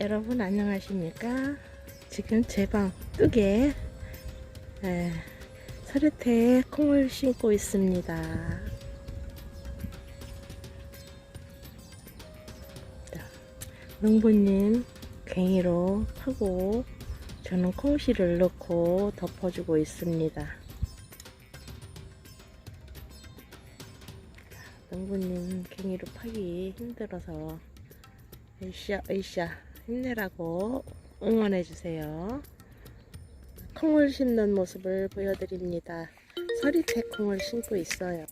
여러분 안녕하십니까? 지금 제방 뚝에 에, 서리태에 콩을 심고 있습니다. 자, 농부님 괭이로 파고 저는 콩씨를 넣고 덮어주고 있습니다. 농부님 괭이로 파기 힘들어서 으쌰 으쌰 힘내라고 응원해주세요. 콩을 심는 모습을 보여드립니다. 서리태 콩을 심고 있어요.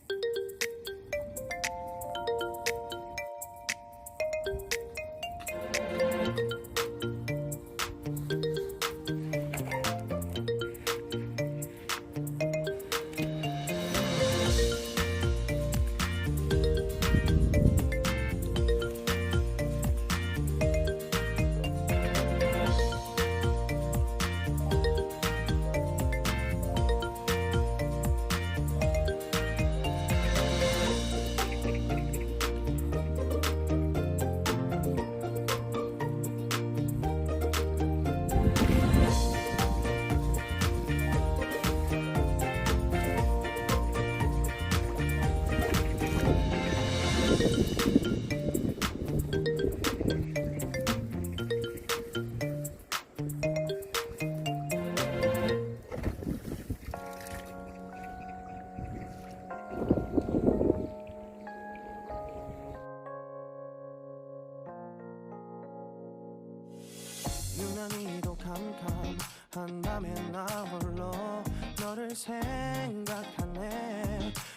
생각하네.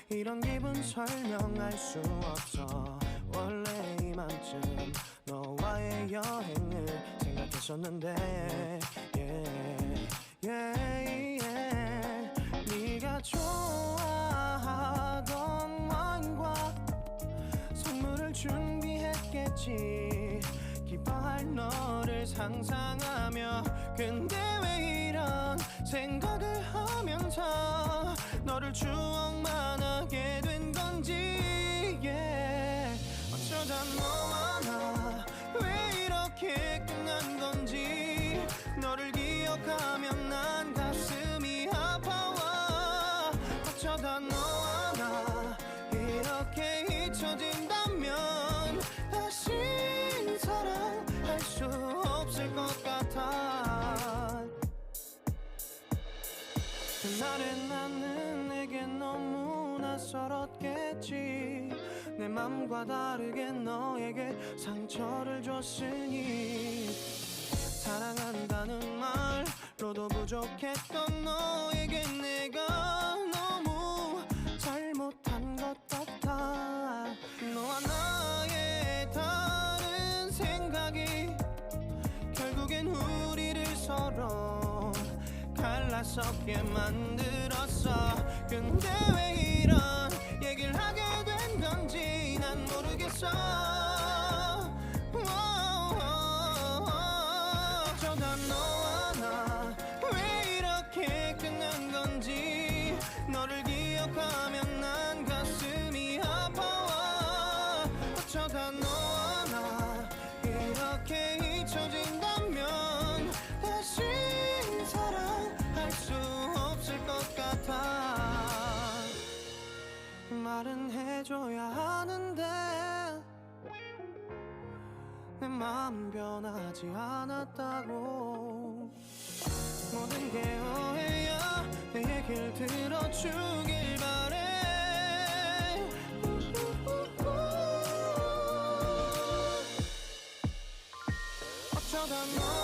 이런 기분 설명할 수 없어. 원래 이맘쯤 너와의 여행을 생각했었는데 yeah, yeah, yeah. 네가 좋아하던 와인과 선물을 준비했겠지. 기뻐할 너 를 상상하며 근데 왜 이런 생각을 하면서 너를 추억만 하게 된 그날의 나는 내게 너무 낯설었겠지. 내 맘과 다르게 너에게 상처를 줬으니. 사랑한다는 말로도 부족했던 너에게 내가 갈라서게 만들었어? 근데 왜 이런 얘기를 하게 된 건지 난 모르겠어 해줘야 하는데 내 마음 변하지 않았다고. 모든 게 오해야 내 얘길 들어주길 바래. 어쩌다 너